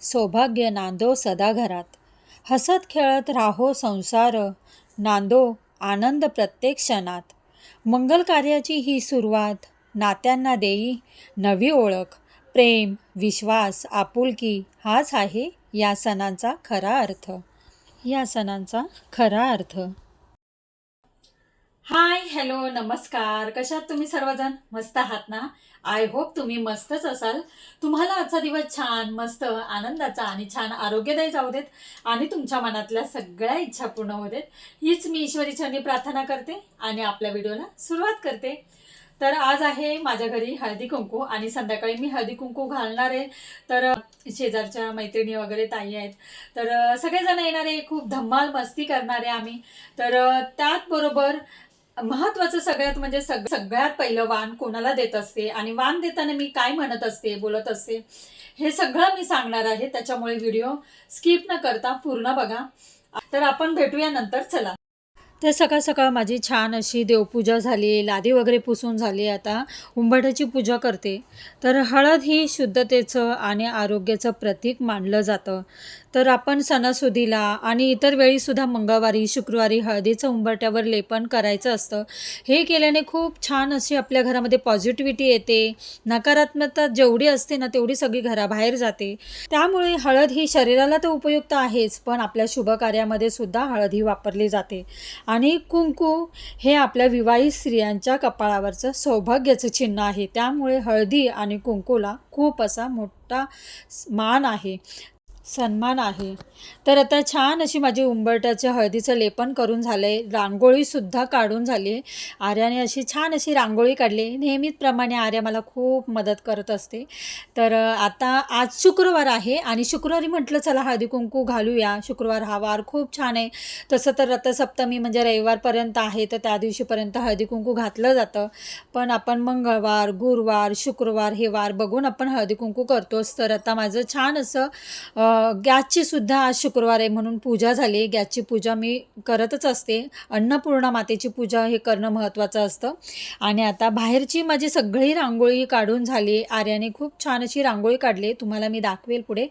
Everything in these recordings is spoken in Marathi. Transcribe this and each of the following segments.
सौभाग्य नांदो सदा घरात. हसत खेळत राहो संसार नांदो आनंद प्रत्येक क्षणात. मंगल कार्याची ही सुरुवात नात्यांना देई नवी ओळख प्रेम विश्वास आपुलकी हाच आहे या सणांचा खरा अर्थ. या सणांचा खरा अर्थ. हाय हॅलो नमस्कार. कशात तुम्ही सर्वजण? मस्त आहात ना? आय होप तुम्ही मस्तच असाल. तुम्हाला आजचा दिवस छान मस्त आनंदाचा आणि छान आरोग्यदायी जाऊ देत आणि तुमच्या मनातल्या सगळ्या इच्छा पूर्ण होऊ देत. हीच मी ईश्वरीचरणी प्रार्थना करते आणि आपल्या व्हिडिओला सुरुवात करते. तर आज आहे माझ्या घरी हळदी कुंकू आणि संध्याकाळी मी हळदी कुंकू घालणार आहे. तर शेजारच्या मैत्रिणी वगैरे ताई आहेत. तर सगळेजण येणारे खूप धम्माल मस्ती करणारे आम्ही. तर त्याचबरोबर महत्वाचं सगळ्यात म्हणजे सग सगळ्यात पहिलं वाण कोणाला देत असते? आणि वाण देताना मी काय म्हणत असते बोलत असते? हे सगळं मी सांगणार आहे त्याच्यामुळे व्हिडिओ स्किप न करता पूर्ण बघा. तर आपण भेटूया नंतर चला. तर सकाळ सकाळ माझी छान अशी देवपूजा झाली लादी वगैरे पुसून झाली आता उंबाट्याची पूजा करते. तर हळद ही शुद्धतेचं आणि आरोग्याचं प्रतीक मानलं जातं. तर आपण सणासुदीला आणि इतर वेळीसुद्धा मंगळवारी शुक्रवारी हळदीचं उंबरट्यावर लेपन करायचं असतं. हे केल्याने खूप छान अशी आपल्या घरामध्ये पॉझिटिव्हिटी येते. नकारात्मकता जेवढी असते ना तेवढी सगळी घराबाहेर जाते. त्यामुळे हळद ही शरीराला तर उपयुक्त आहेच पण आपल्या शुभ कार्यामध्ये सुद्धा हळद ही वापरली जाते. आणि कुंकू हे आपल्या विवाहित स्त्रियांच्या कपाळावरचं सौभाग्याचं चिन्ह आहे. त्यामुळे हळदी आणि कुंकूला खूप असा मोठा मान आहे. सन्मान आहे. तर आता छान अशी माझी उंबरट्याच्या हळदीचं लेपन करून झालं आहे रांगोळीसुद्धा काढून झाली. आहे आर्याने अशी छान अशी रांगोळी काढली. नेहमीचप्रमाणे आर्या मला खूप मदत करत असते. तर आता आज शुक्रवार आहे आणि शुक्रवारी म्हटलं चला हळदी कुंकू घालूया. शुक्रवार हा वार खूप छान आहे. तसं तर रथसप्तमी म्हणजे रविवारपर्यंत आहे. तर त्या दिवशीपर्यंत हळदी कुंकू घातलं जातं. पण आपण मंगळवार गुरुवार शुक्रवार हे वार बघून आपण हळदी कुंकू करतोच. तर आता माझं छान असं गॅसची सुद्धा आज शुक्रवार आहे म्हणून पूजा झाली गॅसची पूजा मी करतच असते. अन्नपूर्णा मातेची पूजा हे करणं महत्त्वाचं असतं. आणि आता बाहेरची माझी सगळी रांगोळी काढून झाली. आर्याने खूप छान अशी रांगोळी काढली. तुम्हाला मी दाखवेल पुढे.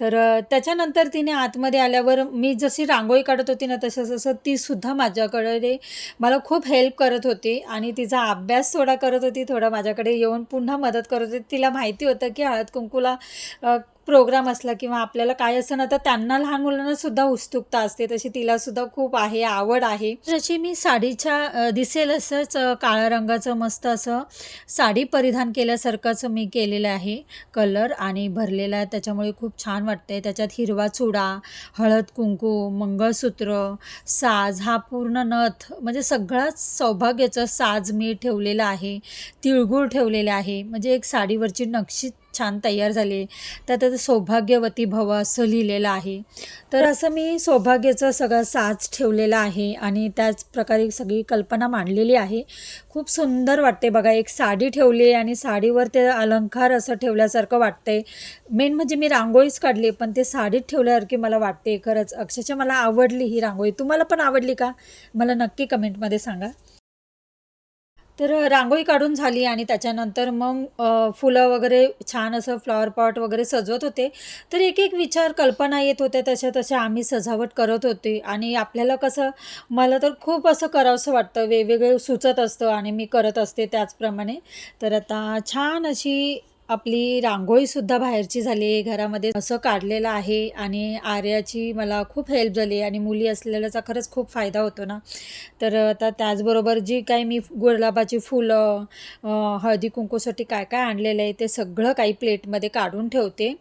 तर त्याच्यानंतर तिने आतमध्ये आल्यावर मी जशी रांगोळी काढत होती ना तसं तसं तीसुद्धा माझ्याकडे मला खूप हेल्प करत होती. आणि तिचा अभ्यास थोडा करत होती. थोडा माझ्याकडे येऊन पुन्हा मदत करत होती. तिला माहिती होतं की हळद कुंकूला प्रोग्राम असला किंवा आपल्याला काय असं ना तर त्यांना लहान मुलांना सुद्धा उत्सुकता असते. तशी तिला सुद्धा खूप आहे आवड आहे. जशी मी साडीच्या दिसेल असंच काळ्या रंगाचं मस्त असं साडी परिधान केल्यासारखंच मी केलेलं आहे. कलर आणि भरलेला आहे. त्याच्यामुळे खूप छान वाटते त्याच्यात हिरवा चुडा हळद कुंकू मंगळसूत्र साज हा पूर्ण नथ म्हणजे सगळाच सौभाग्याचं साज मी ठेवलेला आहे. तिळगुळ ठेवलेलं आहे. म्हणजे एक साडीवरची नक्षी छान तयार झाली. त्यात सौभाग्यवती भव असं लिहिलेलं आहे. तर असं मी सौभाग्याचं सगळं साज ठेवलेला आहे आणि त्याच प्रकारे सगळी कल्पना मांडलेली आहे. खूप सुंदर वाटते बघा एक साडी ठेवली आहे आणि साडीवर ते अलंकार असं ठेवल्यासारखं वाटतंय. मेन म्हणजे मी रांगोळीच काढली पण ते साडीत ठेवल्यासारखी मला वाटते खरंच. अक्षरशः मला आवडली ही रांगोळी. तुम्हाला पण आवडली का? मला नक्की कमेंटमध्ये सांगा. तर रांगोळी काढून झाली आणि त्याच्यानंतर मग फुलं वगैरे छान असं फ्लॉवर पॉट वगैरे सजवत होते. तर एक एक विचार कल्पना येत होत्या. तशा तशा आम्ही सजावट करत होते. आणि आपल्याला कसं मला तर खूप असं करावंसं वाटतं. वेगवेगळे सुचत असतं आणि मी करत असते त्याचप्रमाणे. तर आता छान अशी आपली रांगोळीसुद्धा बाहेरची झाली आहे. घरामध्ये असं काढलेलं आहे आणि आर्याची मला खूप हेल्प झाली आणि मुली असलेल्याचा खरंच खूप फायदा होतो ना. तर आता त्याचबरोबर जी काही मी गुलाबाची फुलं हळदी कुंकूसाठी काय काय आणलेलं आहे ते सगळं काही प्लेटमध्ये काढून ठेवते.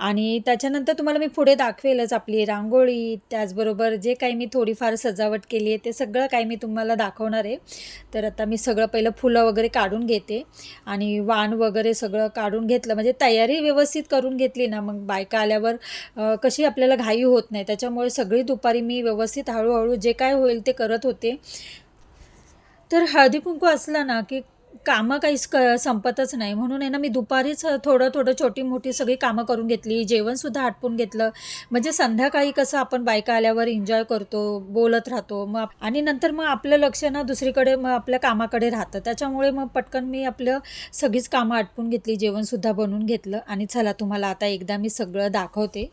आणि त्याच्यानंतर तुम्हाला मी पुढे दाखवेलच आपली रांगोळी. त्याचबरोबर जे काही मी थोडीफार सजावट केली आहे ते सगळं काही मी तुम्हाला दाखवणार आहे. तर आता मी सगळं पहिलं फुलं वगैरे काढून घेते. आणि वाण वगैरे सगळं काढ काढून घेतलं. म्हणजे तयारी व्यवस्थित करून घेतली ना. मग बायका आल्यावर कशी आपल्याला घाई होत नाही. त्याच्यामुळे सगळी दुपारी मी व्यवस्थित हळूहळू जे काय होईल ते करत होते. तर हळदी कुंकू असला ना की कामं काहीच क संपतच नाही. म्हणून आहे ना मी दुपारीच थोडं थोडं छोटी मोठी सगळी कामं करून घेतली. जेवणसुद्धा आटपून घेतलं. म्हणजे संध्याकाळी कसं आपण बायका आल्यावर एन्जॉय करतो बोलत राहतो. मग आणि नंतर मग आपलं लक्ष ना दुसरीकडे मग आपल्या कामाकडे राहतं. त्याच्यामुळे मग पटकन मी आपलं सगळीच कामं आटपून घेतली. जेवणसुद्धा बनवून घेतलं. आणि चला तुम्हाला आता एकदा मी सगळं दाखवते.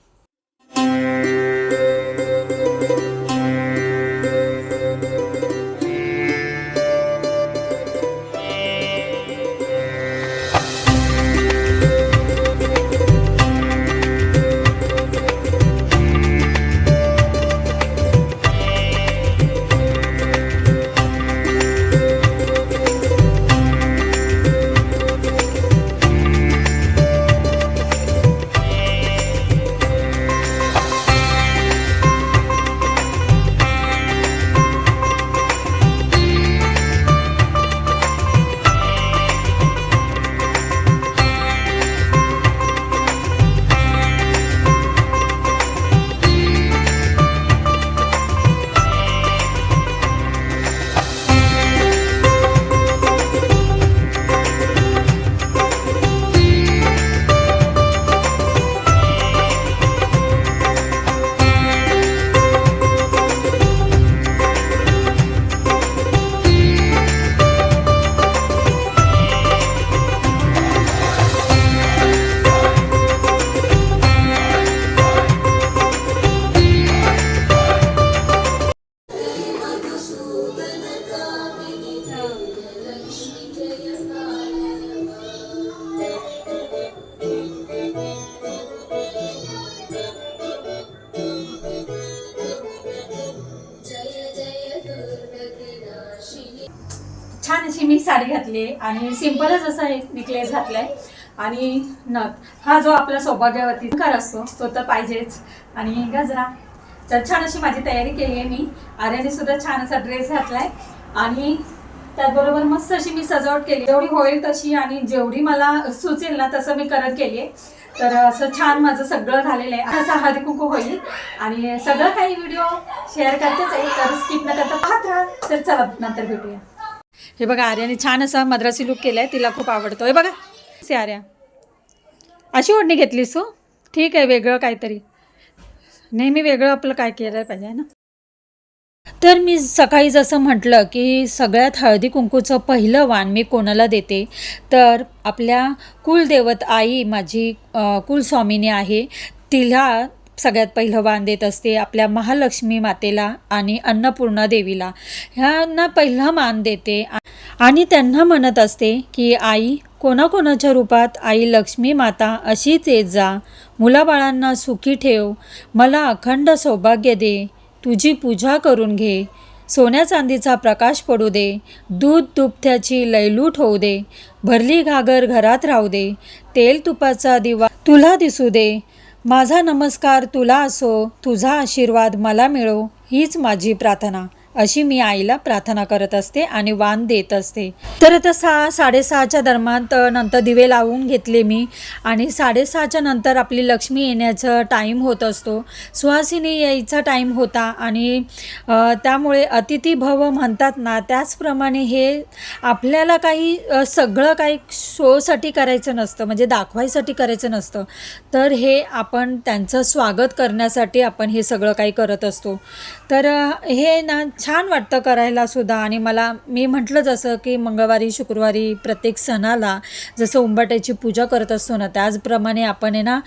आणि सिम्पलच असा हे नेकलेस घातलाय. आणि नथ हा जो आपला सौभाग्यवती कर असतो तो तर पाहिजेच. आणि गजरा तर छान अशी माझी तयारी केली आहे मी. आर्याने सुद्धा छान असा ड्रेस घातलाय. आणि त्याचबरोबर मस्त अशी मी सजावट केली जेवढी होईल तशी आणि जेवढी मला सुचेल ना तसं मी करत गेली आहे तर असं छान माझं सगळं झालेलं आहे असं हळदी कुंकू होईल. आणि सगळं काही व्हिडिओ शेअर करतेच आहे. तर स्किप न करता पाहत राहा. तर चला नंतर भेटूया. हे बघा आर्याने छान असा मद्रासी लुक केला आहे तिला खूप आवडतो. हे बघा से आर्या. अशी ओढणी घेतलीस तू? ठीक आहे वेगळं काहीतरी. नेहमी वेगळं आपलं काय केलं पाहिजे ना? तर मी सकाळी जसं म्हटलं की सगळ्यात हळदी कुंकूचं पहिलं वाण मी कोणाला देते? तर आपल्या कुलदेवत आई माझी कुलस्वामिनी आहे तिला सगळ्यात पहिलं वाण देत असते आपल्या महालक्ष्मी मातेला आणि अन्नपूर्णा देवीला. ह्यांना पहिला मान देते आणि त्यांना म्हणत असते की आई कोणाकोणाच्या रूपात आई लक्ष्मी माता अशीच येत जा. मुलाबाळांना सुखी ठेव. मला अखंड सौभाग्य दे. तुझी पूजा करून घे. सोन्या चांदीचा प्रकाश पडू दे. दूध दुभत्याची लयलूट होऊ दे. भरली घागर घरात राहू दे. तेल तुपाचा दिवा तुला दिसू दे. माझा नमस्कार तुला असो तुझा आशीर्वाद मला मिळो हीच माझी प्रार्थना. अशी मी आईला प्रार्थना करत असते आणि वाण देत असते. तर आता सहा साडेसहाच्या दरम्यान तर नंतर दिवे लावून घेतले मी आणि साडेसहाच्या नंतर आपली लक्ष्मी येण्याचं टाईम होत असतो. सुहासिनी यायचा टाईम होता आणि त्यामुळे अतिथी भव म्हणतात ना त्याचप्रमाणे हे आपल्याला काही सगळं काही शोसाठी करायचं नसतं म्हणजे दाखवायसाठी करायचं नसतं. तर हे आपण त्यांचं स्वागत करण्यासाठी आपण हे सगळं काही करत असतो. तर हे ना छान वाटतं करायला सुद्धा. आणि मला मी म्हटलं जसं की मंगळवारी शुक्रवारी प्रत्येक सणाला जसं उंबाट्याची पूजा करत असतो ना त्याचप्रमाणे आपण आहे ना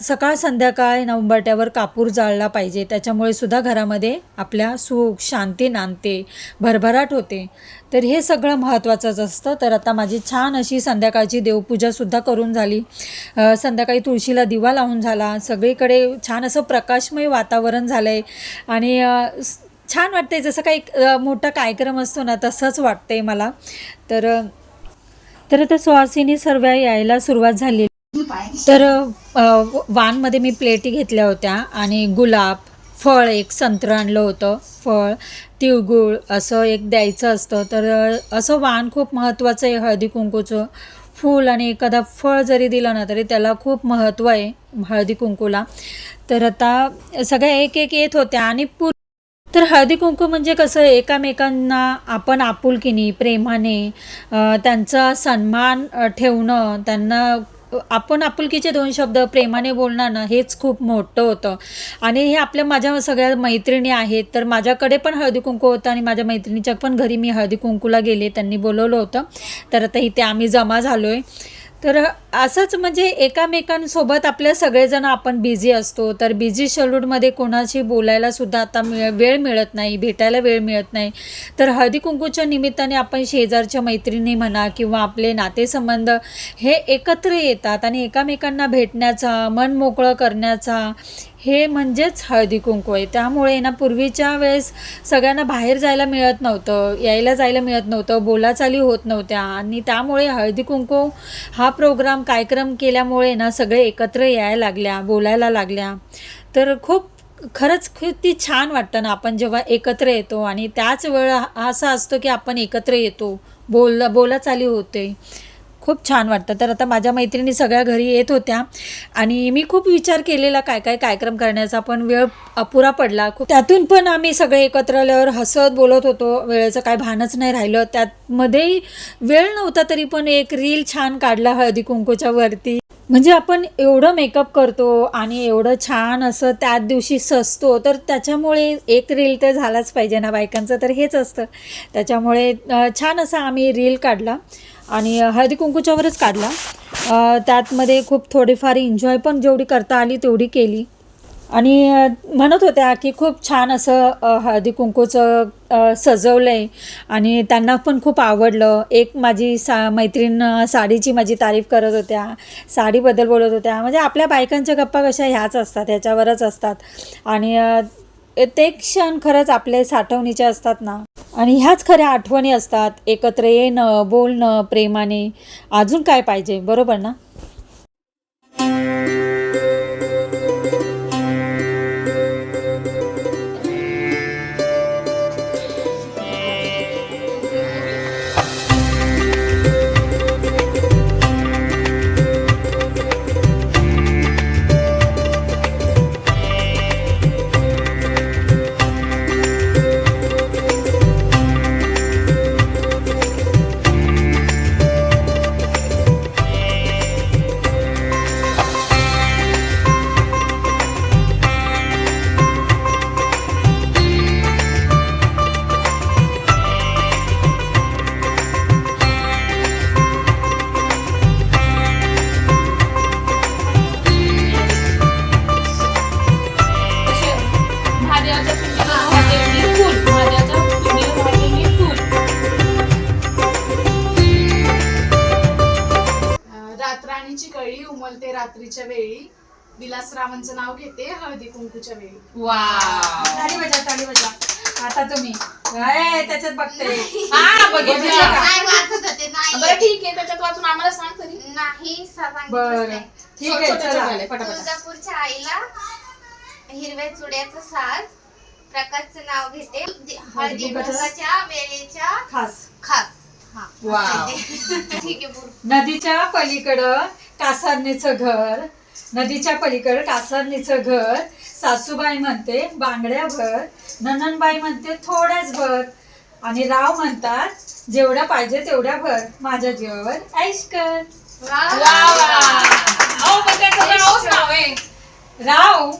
सकाळ संध्याकाळ ना उंबाट्यावर कापूर जाळला पाहिजे. त्याच्यामुळे सुद्धा घरामध्ये आपल्या सुख शांती नांदते भरभराट होते. तर हे सगळं महत्त्वाचंच असतं. तर आता माझी छान अशी संध्याकाळची देवपूजासुद्धा करून झाली. संध्याकाळी तुळशीला दिवा लावून झाला. सगळीकडे छान असं प्रकाशमय वातावरण झालं आहे आणि छान वाटते जसं काही मोठा कार्यक्रम असतो ना तसंच वाटते मला. तर तर आता सुहासिनी सर्व यायला सुरुवात झाली तर वानमध्ये मी प्लेटी घेतल्या होत्या आणि गुलाब फळ एक संत्र आणलं होतं. फळ तिळगुळ असं एक द्यायचं असतं. तर असं वाण खूप महत्त्वाचं आहे हळदी कुंकूचं. फूल आणि एखादा फळ जरी दिलं ना तरी त्याला खूप महत्त्व आहे हळदी कुंकूला. तर आता सगळ्या एक एक येत होत्या आणि पू तर हळदी कुंकू म्हणजे कसं एकामेकांना आपण आपुलकीने प्रेमाने त्यांचा सन्मान ठेवणं त्यांना आपण आपुलकीचे दोन शब्द प्रेमाने बोलणार ना हेच खूप मोठं होतं. आणि हे आपल्या माझ्या सगळ्या मैत्रिणी आहेत तर माझ्याकडे पण हळदी कुंकू होतं आणि माझ्या मैत्रिणीच्या पण घरी मी हळदी कुंकूला गेले त्यांनी बोलवलं होतं. तर आता इथे आम्ही जमा झालो आहे तर असंच म्हणजे एकामेकांसोबत आपल्या सगळेजण आपण बिझी असतो तर बिझी शेड्यूलमध्ये कोणाशी बोलायला सुद्धा आता मिळ वेळ मिळत नाही भेटायला वेळ मिळत नाही. तर हळदी कुंकूच्या निमित्ताने आपण शेजारच्या मैत्रिणी म्हणा किंवा आपले नातेसंबंध हे एकत्र येतात आणि एकामेकांना भेटण्याचा मन मोकळं करण्याचा हे म्हणजेच हळदी कुंकू आहे. त्यामुळे ना पूर्वीच्या वेळेस सगळ्यांना बाहेर जायला मिळत नव्हतं यायला जायला मिळत नव्हतं बोलाचाली होत नव्हत्या. आणि त्यामुळे हळदी कुंकू हा प्रोग्राम कार्यक्रम केल्यामुळे ना सगळे एकत्र यायला लागल्या बोलायला लागल्या. तर खूप खरंच किती छान वाटतं ना आपण जेव्हा एकत्र येतो आणि त्याच वेळ असा असतो की आपण एकत्र येतो बोल बोलाचाली होते. खूप छान वाटतं. तर आता माझ्या मैत्रिणी सगळ्या घरी येत होत्या आणि मी खूप विचार केलेला काय काय कार्यक्रम करण्याचा पण वेळ अपुरा पडला. खूप त्यातून पण आम्ही सगळे एकत्र आल्यावर हसत बोलत होतो. वेळेचं काय भानच नाही राहिलं. त्यातमध्येही वेळ नव्हता तरी पण एक रील छान काढला हळदी कुंकूच्या वरती. म्हणजे आपण एवढं मेकअप करतो आणि एवढं छान असं त्याच दिवशी सजतो तर त्याच्यामुळे एक रील तर झालाच पाहिजे ना बायकांचं तर हेच असतं. त्याच्यामुळे छान असा आम्ही रील काढला. आणि हळदी कुंकूच्यावरच काढला. त्यातमध्ये खूप थोडीफार एन्जॉय पण जेवढी करता आली तेवढी केली. आणि म्हणत होत्या की खूप छान असं हळदी कुंकूचं सजवलं आहे आणि त्यांना पण खूप आवडलं. एक माझी सा मैत्रीण साडीची माझी तारीफ करत होत्या. साडीबद्दल बोलत होत्या. म्हणजे आपल्या बायकांच्या गप्पा कशा ह्याच असतात ह्याच्यावरच असतात. आणि ते क्षण खरंच आपले साठवणीचे असतात ना. आणि ह्याच खऱ्या आठवणी असतात एकत्र येणं बोलणं प्रेमाने. अजून काय पाहिजे? बरोबर ना? विलासरावांचं नाव घेते हळदी कुंकूच्या वेळी. वाव. ताली बजा ताली बजा. आता तुम्ही. ए, त्याच्यात बघते. हा बघितलं. नाही वाचत होते नाही. बरं ठीक आहे. त्याच्यात वाचून आम्हाला सांग तरी. नाही बरं. ठीक आहे छोटे- छोटे चला. वाले, पटापट. तुळजापूरच्या आईला हिरव्या चुड्याचं साज प्रकाशचं नाव घेते. हळदी कुंकाच्या वेळेच्या खास. खास. हा. वाव. ठीक आहे बोल नदीच्या पलीकडं कासारणीचं घर नदीच्या पलीकडं कासारणीचं घर. सासूबाई म्हणते बांगड्या भर. नननबाई म्हणते थोड्याच भर. आणि राव म्हणतात जेवढ्या पाहिजे तेवढ्या भर. माझ्या जीवावर ऐश कर. राव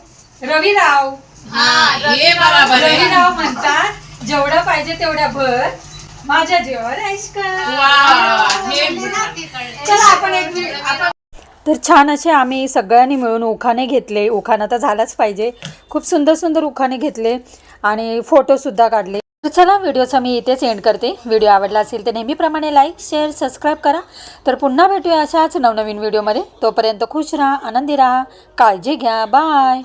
रविराव हा हे बरोबर आहे. रविराव म्हणतात जेवढं पाहिजे तेवढ्या भर. माझ्या जीवावर ऐश कर. वा हे चला आपण एक आपण तर छान असे आम्ही सगळ्यांनी मिळून उखाणे घेतले. उखाणं तर झालाच पाहिजे. खूप सुंदर सुंदर उखाणे घेतले आणि फोटोसुद्धा काढले. तर चला व्हिडिओचा मी इथेच एंड करते. व्हिडिओ आवडला असेल तर नेहमीप्रमाणे लाईक शेअर सबस्क्राईब करा. तर पुन्हा भेटूया अशाच नवनवीन व्हिडिओमध्ये. तोपर्यंत खुश राहा आनंदी राहा. काळजी घ्या. बाय